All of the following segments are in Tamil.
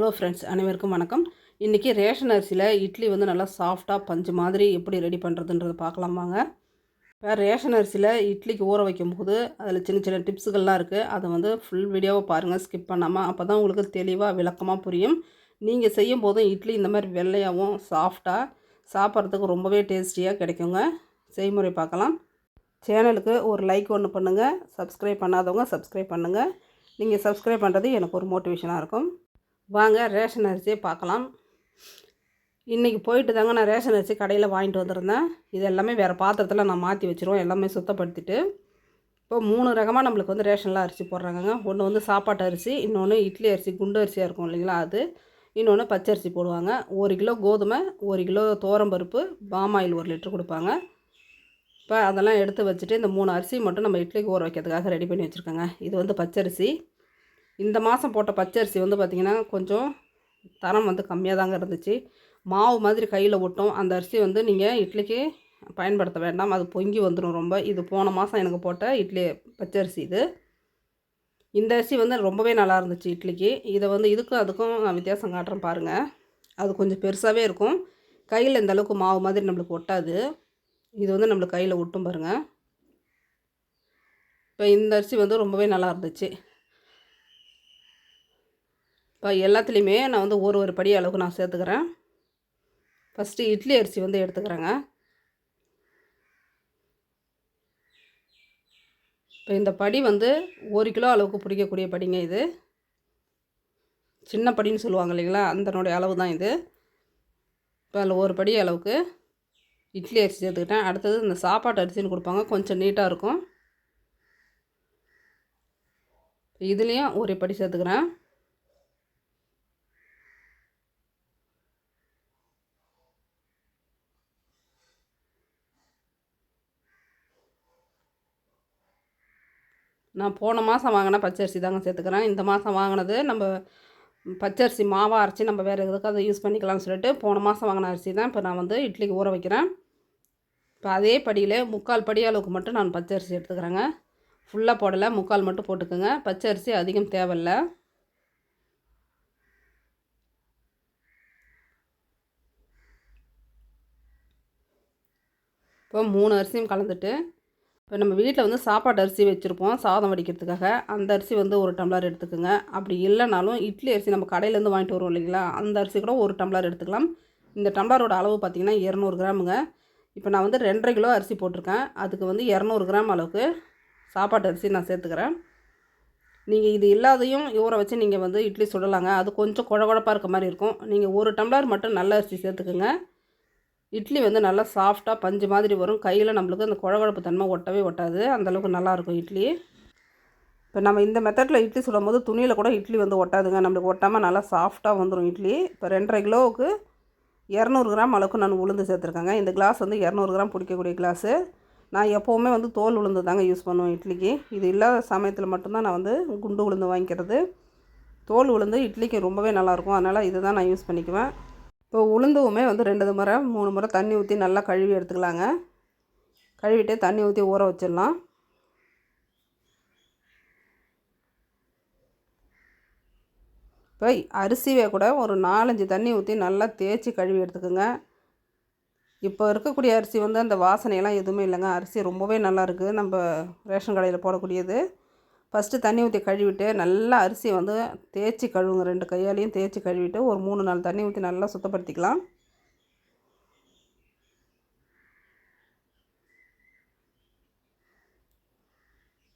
ஹலோ ஃப்ரெண்ட்ஸ் அனைவருக்கும் வணக்கம். இன்றைக்கி ரேஷன் அரிசியில் இட்லி வந்து நல்லா சாஃப்டாக பஞ்சு மாதிரி எப்படி ரெடி பண்ணுறதுன்றதை பார்க்கலாம் வாங்க. இப்போ ரேஷன் அரிசியில் இட்லிக்கு ஊற வைக்கும்போது அதில் சின்ன சின்ன டிப்ஸுகள்லாம் இருக்குது அதை வந்து ஃபுல் வீடியோவை பாருங்கள் ஸ்கிப் பண்ணாமல் அப்போ தான் உங்களுக்கு தெளிவாக விளக்கமாக புரியும். நீங்கள் செய்யும் போதும் இட்லி இந்த மாதிரி வெள்ளையாகவும் சாஃப்டாக சாப்பிட்றதுக்கு ரொம்பவே டேஸ்டியாக கிடைக்குங்க. செய்முறை பார்க்கலாம். சேனலுக்கு ஒரு லைக் ஒன்று பண்ணுங்கள் சப்ஸ்கிரைப் பண்ணாதவங்க சப்ஸ்கிரைப் பண்ணுங்கள் நீங்கள் சப்ஸ்கிரைப் பண்ணுறது எனக்கு ஒரு மோட்டிவேஷனாக இருக்கும். வாங்க ரேஷன் அரிசியை பார்க்கலாம். இன்றைக்கி போயிட்டு தாங்க நான் ரேஷன் அரிசி கடையில் வாங்கிட்டு வந்திருந்தேன். இது எல்லாமே வேறு பாத்திரத்தில் நான் மாற்றி வச்சுருவோம். எல்லாமே சுத்தப்படுத்திட்டு. இப்போ மூணு ரகமாக நம்மளுக்கு வந்து ரேஷனில் அரிசி போடுறாங்கங்க. ஒன்று வந்து சாப்பாட்டு அரிசி இன்னொன்று இட்லி அரிசி குண்டு அரிசியாக இருக்கும் இல்லைங்களா அது. இன்னொன்று பச்சரிசி போடுவாங்க. ஒரு கிலோ கோதுமை ஒரு கிலோ தோரம்பருப்பு பாமாயில் ஒரு லிட்டர் கொடுப்பாங்க. இப்போ அதெல்லாம் எடுத்து வச்சுட்டு இந்த மூணு அரிசி மட்டும் நம்ம இட்லிக்கு ஊற வைக்கிறதுக்காக ரெடி பண்ணி வச்சுருக்கோங்க. இது வந்து பச்சரிசி. இந்த மாதம் போட்ட பச்சரிசி வந்து பார்த்திங்கன்னா கொஞ்சம் தரம் வந்து கம்மியாக தாங்க இருந்துச்சு. மாவு மாதிரி கையில் ஒட்டும். அந்த அரிசி வந்து நீங்கள் இட்லிக்கு பயன்படுத்த வேண்டாம். அது பொங்கி வந்துடும் ரொம்ப. இது போன மாதம் எனக்கு போட்ட இட்லி பச்சரிசி இது. இந்த அரிசி வந்து ரொம்பவே நல்லா இருந்துச்சு இட்லிக்கு. இதை வந்து இதுக்கும் அதுக்கும் நான் வித்தியாசம் காட்டுறேன் பாருங்கள் அது கொஞ்சம் பெருசாகவே இருக்கும். கையில் இந்த அளவுக்கு மாவு மாதிரி நம்மளுக்கு ஒட்டாது. இது வந்து நம்மளுக்கு கையில் ஒட்டும் பாருங்கள் இப்போ இந்த அரிசி வந்து ரொம்பவே நல்லா இருந்துச்சு. இப்போ எல்லாத்துலேயுமே நான் வந்து ஒரு ஒரு படி அளவுக்கு நான் சேர்த்துக்கிறேன். ஃபஸ்ட்டு இட்லி அரிசி வந்து எடுத்துக்கிறேங்க. இப்போ இந்த படி வந்து ஒரு கிலோ அளவுக்கு பிடிக்கக்கூடிய படிங்க இது. சின்ன படின்னு சொல்லுவாங்க இல்லைங்களா? அந்தனுடைய அளவு தான் இது. இப்போ அதில் ஒரு படி அளவுக்கு இட்லி அரிசி சேர்த்துக்கிட்டேன். அடுத்தது இந்த சாப்பாட்டு அரிசின்னு கொடுப்பாங்க. கொஞ்சம் நீட்டாக இருக்கும். இதுலேயும் ஒரு படி சேர்த்துக்கிறேன். நான் போன மாதம் வாங்கின பச்சரிசி தாங்க சேர்த்துக்கிறேன். இந்த மாதம் வாங்கினது நம்ம பச்சரிசி மாவாக அரைச்சி நம்ம வேறு எதுக்கு அதை யூஸ் பண்ணிக்கலாம்னு சொல்லிட்டு போன மாதம் வாங்கின அரிசி தான். இப்போ நான் வந்து இட்லிக்கு ஊற வைக்கிறேன். இப்போ அதே படியில் முக்கால் படி அளவுக்கு மட்டும் நான் பச்சரிசி எடுத்துக்கிறேங்க. ஃபுல்லாக போடலை. முக்கால் மட்டும் போட்டுக்கோங்க. பச்சரிசி அதிகம் தேவையில்லை. இப்போ மூணு அரிசியும் கலந்துட்டு இப்போ நம்ம வீட்டில் வந்து சாப்பாட்டு அரிசி வச்சுருப்போம் சாதம் வடிக்கிறதுக்காக. அந்த அரிசி வந்து ஒரு டம்ளர் எடுத்துக்கோங்க. அப்படி இல்லைனாலும் இட்லி அரிசி நம்ம கடையிலேருந்து வாங்கிட்டு வருவோம் இல்லைங்களா? அந்த அரிசி கூட ஒரு டம்ளர் எடுத்துக்கலாம். இந்த டம்ளரோட அளவு பார்த்திங்கன்னா இரநூறு கிராமுங்க. இப்போ நான் வந்து ரெண்டரை கிலோ அரிசி போட்டிருக்கேன். அதுக்கு வந்து இரநூறு கிராம் அளவுக்கு சாப்பாட்டு அரிசி நான் சேர்த்துக்கிறேன். நீங்கள் இது இல்லாதையும் ஊற வச்சு நீங்கள் வந்து இட்லி சுடலாங்க. அது கொஞ்சம் குழ குழப்பாக இருக்க மாதிரி இருக்கும். நீங்கள் ஒரு டம்ளர் மட்டும் நல்ல அரிசி சேர்த்துக்குங்க. இட்லி வந்து நல்லா சாஃப்டாக பஞ்சு மாதிரி வரும். கையில் நம்மளுக்கு அந்த குழகுழப்பு தன்மை ஒட்டவே ஒட்டாது. அந்தளவுக்கு நல்லாயிருக்கும் இட்லி. இப்போ நம்ம இந்த மெத்தடில் இட்லி சுடும் போது துணியில் கூட இட்லி வந்து ஒட்டாதுங்க. நம்மளுக்கு ஒட்டாமல் நல்லா சாஃப்டாக வந்துடும் இட்லி. இப்போ ரெண்டரை கிலோவுக்கு இரநூறு கிராம் அளவுக்கு நான் உளுந்து சேர்த்துருக்கேங்க. இந்த கிளாஸ் வந்து இரநூறு கிராம் பிடிக்கக்கூடிய கிளாஸு நான் எப்போவுமே வந்து தோல் உளுந்து தாங்க யூஸ் பண்ணுவேன் இட்லிக்கு. இது இல்லாத சமயத்தில் மட்டும்தான் நான் வந்து குண்டு உளுந்து வாங்கிக்கிறது. தோல் உளுந்து இட்லிக்கு ரொம்பவே நல்லாயிருக்கும் அதனால் இது தான் நான் யூஸ் பண்ணிக்குவேன். இப்போ உளுந்துவுமே வந்து ரெண்டு முறை மூணு முறை தண்ணி ஊற்றி நல்லா கழுவி எடுத்துக்கலாங்க. கழுவிட்டு தண்ணி ஊற்றி ஊற வச்சிடலாம். இப்போ அரிசியை கூட ஒரு நாலஞ்சு தண்ணி ஊற்றி நல்லா தேய்ச்சி கழுவி எடுத்துக்கோங்க. இப்போ இருக்கக்கூடிய அரிசி வந்து அந்த வாசனையெல்லாம் எதுவுமே இல்லைங்க. அரிசி ரொம்பவே நல்லா இருக்குது. நம்ம ரேஷன் கடையில் போடக்கூடியது. ஃபஸ்ட்டு தண்ணி ஊற்றி கழுவிட்டு நல்லா அரிசி வந்து தேய்ச்சி கழுவுங்க. ரெண்டு கையாலையும் தேய்ச்சி கழுவிட்டு ஒரு மூணு நாள் தண்ணி ஊற்றி நல்லா சுத்தப்படுத்திக்கலாம்.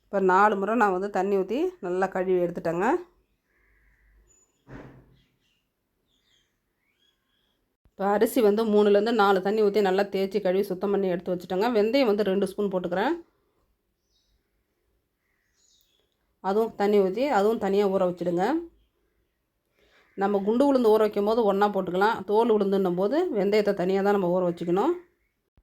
இப்போ நாலு முறை நான் வந்து தண்ணி ஊற்றி நல்லா கழுவி எடுத்துட்டேங்க. இப்போ அரிசி வந்து மூணுலேருந்து நாலு தண்ணி ஊற்றி நல்லா தேய்ச்சி கழுவி சுத்தம் பண்ணி எடுத்து வச்சுட்டேங்க. வெந்தயம் வந்து ரெண்டு ஸ்பூன் போட்டுக்கிறேன். அதுவும் தண்ணி ஊற்றி அதுவும் தனியாக ஊற வச்சுடுங்க. நம்ம குண்டு உளுந்து ஊற வைக்கும் போது ஒன்றா போட்டுக்கலாம். தோல் உளுந்துன்னும் போது வெந்தயத்தை தனியாக தான் நம்ம ஊற வச்சுக்கணும்.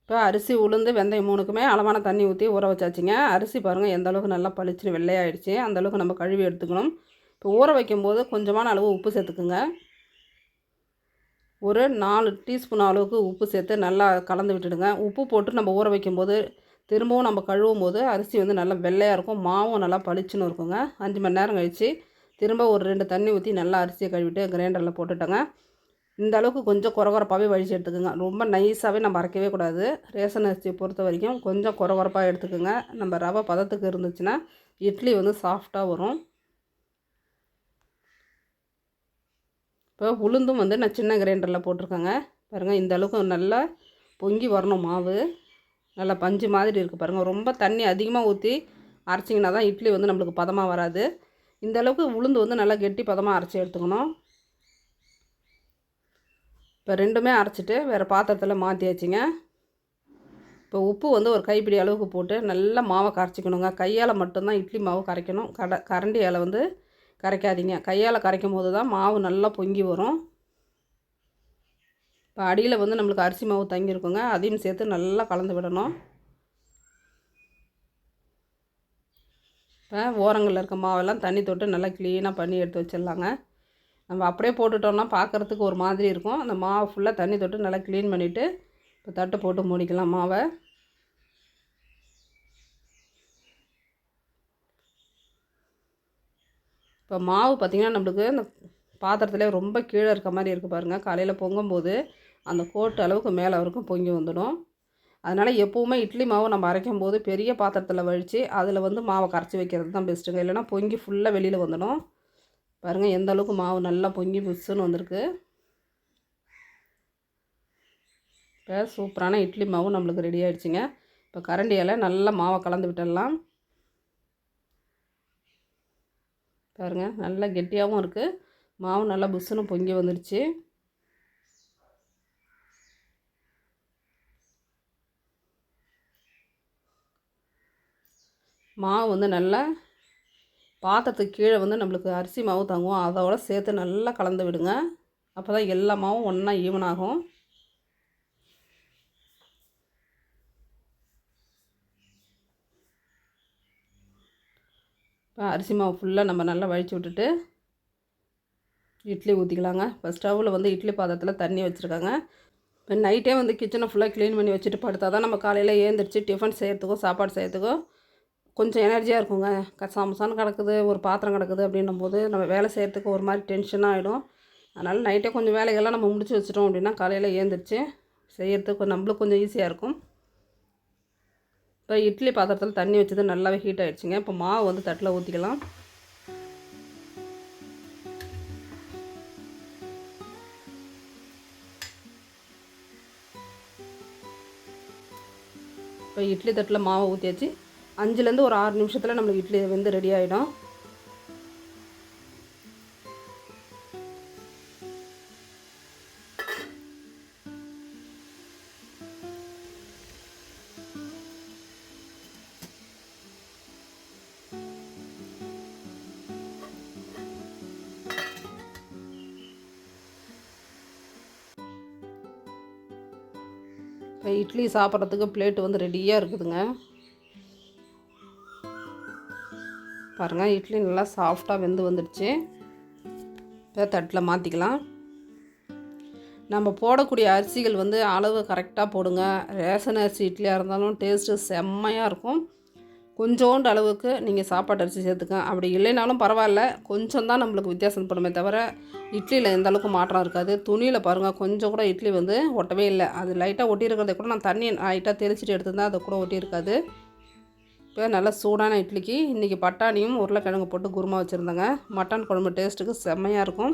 இப்போ அரிசி உளுந்து வெந்தயம் மூணுக்குமே அளவான தண்ணி ஊற்றி ஊற வச்சாச்சுங்க. அரிசி பாருங்கள் எந்த அளவுக்கு நல்லா பளிச்சுன்னு வெள்ளையாயிடுச்சு. அந்தளவுக்கு நம்ம கழுவி எடுத்துக்கணும். இப்போ ஊற வைக்கும்போது கொஞ்சமான அளவு உப்பு சேர்த்துக்குங்க. ஒரு நாலு டீஸ்பூன் அளவுக்கு உப்பு சேர்த்து நல்லா கலந்து விட்டுடுங்க. உப்பு போட்டு நம்ம ஊற வைக்கும்போது திரும்பவும் நம்ம கழுவும் போது அரிசி வந்து நல்லா வெள்ளையாக இருக்கும். மாவும் நல்லா பளிச்சுன்னு இருக்குங்க. அஞ்சு மணி நேரம் கழித்து திரும்ப ஒரு ரெண்டு தண்ணி ஊற்றி நல்லா அரிசியை கழுவிட்டு கிரைண்டரில் போட்டுட்டோங்க. இந்த அளவுக்கு கொஞ்சம் குறகுறப்பாகவே வழிச்சு எடுத்துக்கோங்க. ரொம்ப நைஸாகவே நம்ம அரைக்கவே கூடாது. ரேஷன் அரிசியை பொறுத்த வரைக்கும் கொஞ்சம் குறகுறப்பாக எடுத்துக்கோங்க. நம்ம ரவை பதத்துக்கு இருந்துச்சுன்னா இட்லி வந்து சாஃப்டாக வரும். இப்போ உளுந்தும் வந்து நான் சின்ன கிரைண்டரில் போட்டிருக்கேங்க. பாருங்கள் இந்த அளவுக்கு நல்லா பொங்கி வரணும் மாவு. நல்லா பஞ்சு மாதிரி இருக்குது பாருங்கள் ரொம்ப தண்ணி அதிகமாக ஊற்றி அரைச்சிங்கன்னா தான் இட்லி வந்து நம்மளுக்கு பதமாக வராது. இந்த அளவுக்கு உளுந்து வந்து நல்லா கெட்டி பதமாக அரைச்சி எடுத்துக்கணும். இப்போ ரெண்டுமே அரைச்சிட்டு வேறு பாத்திரத்தில் மாற்றியாச்சுங்க இப்போ உப்பு வந்து ஒரு கைப்பிடி அளவுக்கு போட்டு நல்லா மாவை கரைச்சிக்கணுங்க. கையால் மட்டும்தான் இட்லி மாவு கரைக்கணும். கடை கரண்டியால் வந்து கரைக்காதீங்க. கையால் கரைக்கும் போது தான் மாவு நல்லா பொங்கி வரும். இப்போ அடியில் வந்து நம்மளுக்கு அரிசி மாவு தங்கியிருக்குங்க. அதையும் சேர்த்து நல்லா கலந்து விடணும். இப்போ ஓரங்களில் இருக்க மாவெல்லாம் தண்ணி தொட்டு நல்லா க்ளீனாக பண்ணி எடுத்து வச்சிடலாங்க. நம்ம அப்படியே போட்டுட்டோம்னா பார்க்குறதுக்கு ஒரு மாதிரி இருக்கும். அந்த மாவை ஃபுல்லாக தண்ணி தொட்டு நல்லா க்ளீன் பண்ணிவிட்டு இப்போ தட்டு போட்டு மூடிக்கலாம் மாவை. இப்போ மாவு பார்த்திங்கன்னா நம்மளுக்கு இந்த பாத்திரத்துலேயே ரொம்ப கீழே இருக்க மாதிரி இருக்குது பாருங்கள் காலையில் பொங்கும்போது அந்த கோட்டு அளவுக்கு மேலே வரைக்கும் பொங்கி வந்துடும். அதனால் எப்போவுமே இட்லி மாவு நம்ம அரைக்கும் போது பெரிய பாத்திரத்தில் வழித்து அதில் வந்து மாவை கரைச்சி வைக்கிறது தான் பெஸ்ட்டுங்க இல்லைனா பொங்கி ஃபுல்லாக வெளியில் வந்துடும். பாருங்கள் எந்த அளவுக்கு மாவு நல்லா பொங்கி புதுசுன்னு வந்திருக்கு. இப்போ சூப்பரான இட்லி மாவு நம்மளுக்கு ரெடி ஆகிடுச்சிங்க இப்போ கரண்டியால் நல்லா மாவை கலந்து விட்டுடலாம். பாருங்கள் நல்லா கெட்டியாகவும் இருக்குது மாவு நல்லா புஸ்ஸுன்னு பொங்கி வந்துடுச்சு மாவு வந்து நல்லா பாத்திரத்துக்கு கீழே வந்து நம்மளுக்கு அரிசி மாவு தங்குவோம். அதோட சேர்த்து நல்லா கலந்து விடுங்க. அப்போ தான் எல்லா மாவும் ஒன்றா ஈவன் ஆகும். இப்போ அரிசி மாவு ஃபுல்லாக நம்ம நல்லா வழித்து விட்டுட்டு இட்லி ஊற்றிக்கலாங்க இப்போ ஸ்டவ்வில் வந்து இட்லி பாத்திரத்தில் தண்ணி வச்சுருக்காங்க. இப்போ நைட்டே வந்து கிச்சனை ஃபுல்லாக க்ளீன் பண்ணி வச்சுட்டு படுத்தால் தான் நம்ம காலையில் ஏந்திரிச்சு டிஃபன் செய்கிறதுக்கும் சாப்பாடு செய்கிறதுக்கும் கொஞ்சம் எனர்ஜியாக இருக்குங்க. கசாமசான்னு கிடக்குது ஒரு பாத்திரம் கிடக்குது அப்படின்னும் போது நம்ம வேலை செய்கிறதுக்கு ஒரு மாதிரி டென்ஷனாக ஆகிடும் அதனால் நைட்டே கொஞ்சம் வேலைகள்லாம் நம்ம முடிச்சு வச்சிட்டோம் அப்படின்னா காலையில் ஏந்திரிச்சு செய்கிறதுக்கு நம்மளுக்கு கொஞ்சம் ஈஸியாக இருக்கும். இப்போ இட்லி பாத்திரத்தில் தண்ணி வச்சது நல்லாவே ஹீட் ஆகிடுச்சிங்க இப்போ மாவு வந்து தட்டில் ஊற்றிக்கலாம் இப்போ இட்லி தட்டில் மாவை ஊற்றியாச்சு அஞ்சுலேருந்து ஒரு ஆறு நிமிஷத்தில் நம்மளுக்கு இட்லி வந்து ரெடி ஆகிடும் இப்போ இட்லி சாப்பிட்றதுக்கு பிளேட்டு வந்து ரெடியாக இருக்குதுங்க. பாருங்கள் இட்லி நல்லா சாஃப்டாக வெந்து வந்துடுச்சு. இப்போ தட்டில் மாற்றிக்கலாம் நம்ம போடக்கூடிய அரிசிகள் வந்து அளவு கரெக்டாக போடுங்க. ரேஷன் அரிசி இட்லியாக இருந்தாலும் டேஸ்ட்டு செம்மையாக இருக்கும். கொஞ்சோண்டு அளவுக்கு நீங்கள் சாப்பாட்டு அரிசி சேர்த்துக்க. அப்படி இல்லைனாலும் பரவாயில்ல. கொஞ்சம் தான் நம்மளுக்கு வித்தியாசம் படுமே தவிர இட்லியில் எந்த அளவுக்கு மாற்றம் இருக்காது. துணியில் பாருங்கள் கொஞ்சம் கூட இட்லி வந்து ஒட்டவே இல்லை. அது லைட்டாக ஒட்டியிருக்கிறத கூட நான் தண்ணி லைட்டாக தெளிச்சிட்டு எடுத்துருந்தேன் அதை கூட ஒட்டியிருக்காது. இப்போ நல்லா சூடான இட்லிக்கு இன்றைக்கி பட்டாணியும் உருளைக்கிழங்கு போட்டு குருமா வச்சுருந்தேங்க. மட்டன் குழம்பு டேஸ்ட்டுக்கு செம்மையாக இருக்கும்.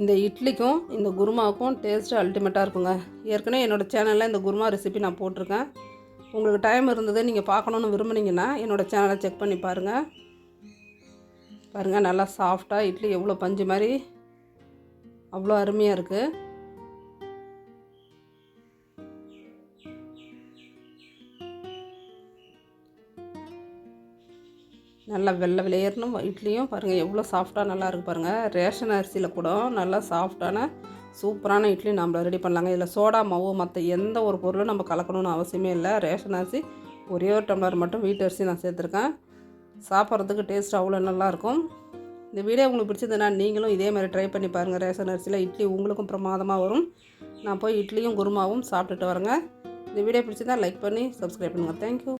இந்த இட்லிக்கும் இந்த குருமாவுக்கும் டேஸ்ட்டு அல்டிமேட்டாக இருக்குங்க. ஏற்கனவே என்னோடய சேனலில் இந்த குருமா ரெசிபி நான் போட்டிருக்கேன். உங்களுக்கு டைம் இருந்தது நீங்கள் பார்க்கணுன்னு விரும்புனீங்கன்னா என்னோடய சேனலை செக் பண்ணி பாருங்கள் பாருங்கள் நல்லா சாஃப்டாக இட்லி எவ்வளோ பஞ்சு மாதிரி அவ்வளோ அருமையாக இருக்குது நல்லா வெள்ளை விளையறணும் இட்லியும் பாருங்கள் எவ்வளோ சாஃப்டாக நல்லா இருக்குது பாருங்கள் ரேஷன் அரிசியில் கூட நல்லா சாஃப்டான சூப்பரான இட்லி நம்ம ரெடி பண்ணலாங்க. இதில் சோடா மாவு மற்ற எந்த ஒரு பொருளும் நம்ம கலக்கணும்னு அவசியமே இல்லை. ரேஷன் அரிசி ஒரே ஒரு டம்ளர் மட்டும் வீட்டு அரிசி நான் சேர்த்துருக்கேன். சாப்பிட்றதுக்கு டேஸ்ட் அவ்வளோ நல்லாயிருக்கும் இந்த வீடியோ உங்களுக்கு பிடிச்சதுன்னா நீங்களும் இதே மாதிரி ட்ரை பண்ணி பாருங்கள் ரேஷன் அரிசியில் இட்லி உங்களுக்கும் பிரமாதமாக வரும். நான் போய் இட்லியும் குருமாவும் சாப்பிட்டுட்டு வரேங்க. இந்த வீடியோ பிடிச்சிருந்தா லைக் பண்ணி சப்ஸ்கிரைப் பண்ணுங்கள் தேங்க்யூ